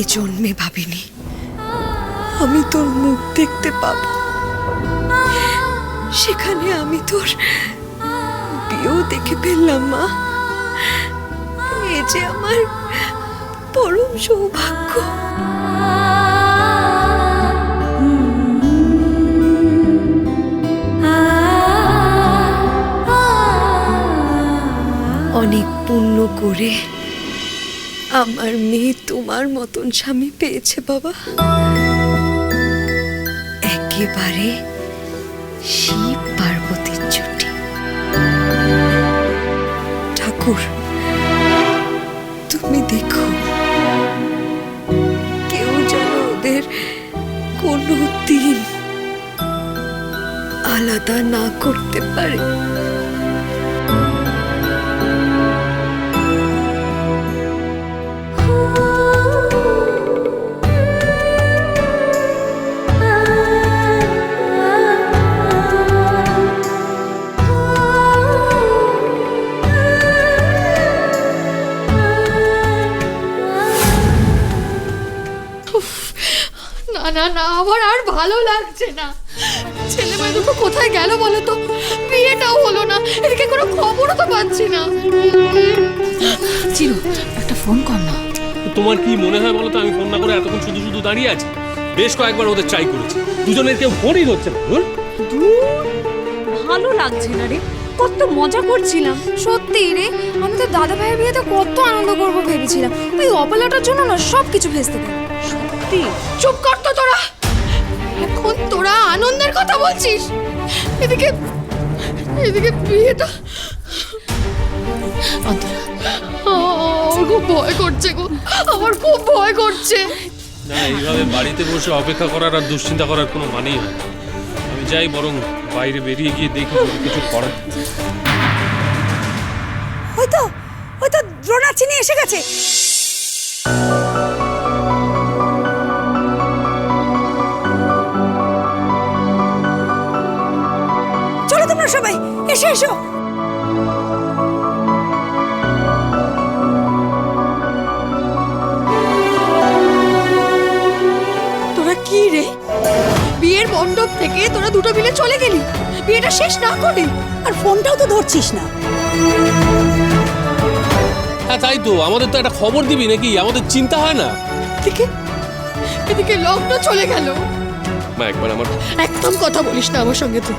এ জন্মে ভাবিনি। আমি তোর মুখ দেখতে পাবো। সেখানে আমি তোর বিয়েও দেখে ফেললাম, মা। এ যে আমার পরম সৌভাগ্য। অনেক পুণ্য করে আমার মেয়ে তোমার মতন স্বামী পেয়েছে, বাবা। একেবারে শিব পার্বতীর জুটি ঠাকুর, তুমি দেখো, কেউ যেন ওদের কোনো দিন আলাদা না করতে পারে। না না আমার আর ভালো লাগছে না। ছেলে মেয়ে দুটো কোথায় গেল বলো তো? বিয়েটাও হলো না এদিকে কোনো খবরও তো পাচ্ছি না। চিরু একটা ফোন কর না। তোমার কি মনে হয় বলো তো আমি ফোন না করে এতক্ষণ শুধু শুধু দাঁড়িয়ে আছি? বেশ কয়েকবার ওদের ট্রাই করেছি। দুজনের কেউ ফোনই ধরছে না ধুর। ভালো লাগছে না রে কত মজা করছিলাম। সত্যি রে আমি তো দাদা ভাইয়ের বিয়েতে কত আনন্দ করব ভেবেছিলাম। ওই অপলাটার জন্য না সব কিছু ভেস্তে গেল। সত্যি? চুপ কর তো তোরা। এখন তোরা আনন্দের কথা বলছিস। এদিকে এদিকে বিয়েটা অন্তরা আমার খুব ভয় করছে গো। আমার খুব ভয় করছে। না এইভাবে বাড়িতে বসে অপেক্ষা করার আর দুশ্চিন্তা করার কোনো মানেই হয় না। আমি যাই বরং বাইরে বেরিয়ে গিয়ে দেখি যদি কিছু করার ওই তো ওই তো দ্রোণা চিনি এসে গেছে। চলো তোমরা সবাই। এসে এসো। তোরা কি রে? বিয়ের মণ্ডপ থেকে তোরা দুটো মিলে চলে গেলি? বিয়েটা শেষ না করে? আর ফোনটাও তো ধরছিস না। হ্যাঁ তাই তো। আমাদের তো একটা খবর দিবি নাকি? আমাদের চিন্তা হয় না। এদিকে এদিকে লগ্ন চলে গেল। মা একবার আমার একদম কথা বলিস না আমার সঙ্গে তুই।